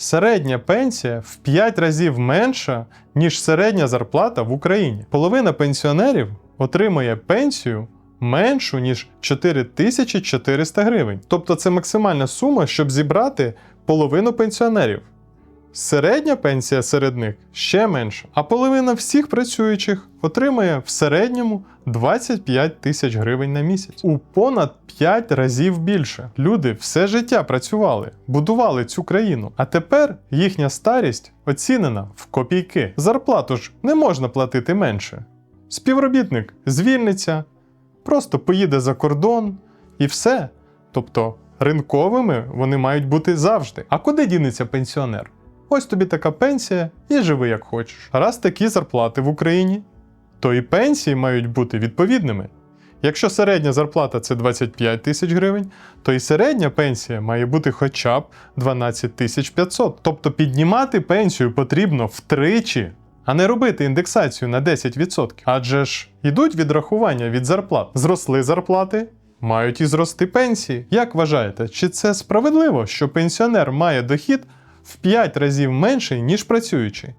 Середня пенсія в 5 разів менша, ніж середня зарплата в Україні. Половина пенсіонерів отримує пенсію меншу, ніж 4400 гривень. Тобто це максимальна сума, щоб зібрати половину пенсіонерів. Середня пенсія серед них ще менша, а половина всіх працюючих отримує в середньому 25 тисяч гривень на місяць. У понад 5 разів більше. Люди все життя працювали, будували цю країну, а тепер їхня старість оцінена в копійки. Зарплату ж не можна платити менше. Співробітник звільниться, просто поїде за кордон і все. Тобто ринковими вони мають бути завжди. А куди дінеться пенсіонер? Ось тобі така пенсія і живи як хочеш. Раз такі зарплати в Україні, то і пенсії мають бути відповідними. Якщо середня зарплата це 25 тисяч гривень, то і середня пенсія має бути хоча б 12 тисяч 500. Тобто піднімати пенсію потрібно втричі, а не робити індексацію на 10%. Адже ж ідуть відрахування від зарплат. Зросли зарплати, мають і зрости пенсії. Як вважаєте, чи це справедливо, що пенсіонер має дохід в 5 разів менший, ніж працюючий?